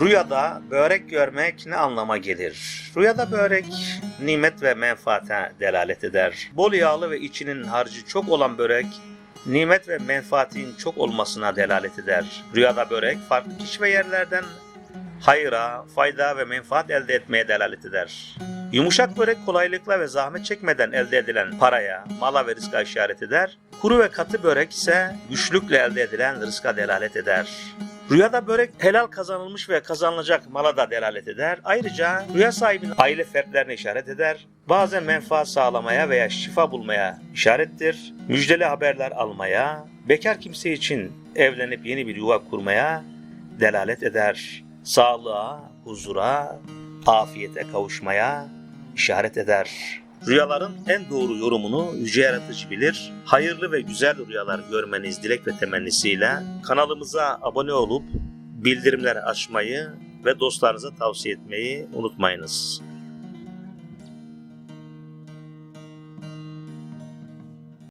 Rüyada börek görmek ne anlama gelir? Rüyada börek nimet ve menfaate delalet eder. Bol yağlı ve içinin harcı çok olan börek nimet ve menfaatin çok olmasına delalet eder. Rüyada börek farklı kişi ve yerlerden hayra, fayda ve menfaat elde etmeye delalet eder. Yumuşak börek kolaylıkla ve zahmet çekmeden elde edilen paraya, mala ve rızka işaret eder. Kuru ve katı börek ise güçlükle elde edilen rızka delalet eder. Rüyada börek helal kazanılmış ve kazanılacak mala da delalet eder. Ayrıca rüya sahibinin aile fertlerine işaret eder. Bazen menfaat sağlamaya veya şifa bulmaya işarettir. Müjdeli haberler almaya, bekar kimse için evlenip yeni bir yuva kurmaya delalet eder. Sağlığa, huzura, afiyete kavuşmaya işaret eder. Rüyaların en doğru yorumunu yüce yaratıcı bilir. Hayırlı ve güzel rüyalar görmeniz dilek ve temennisiyle kanalımıza abone olup bildirimleri açmayı ve dostlarınıza tavsiye etmeyi unutmayınız.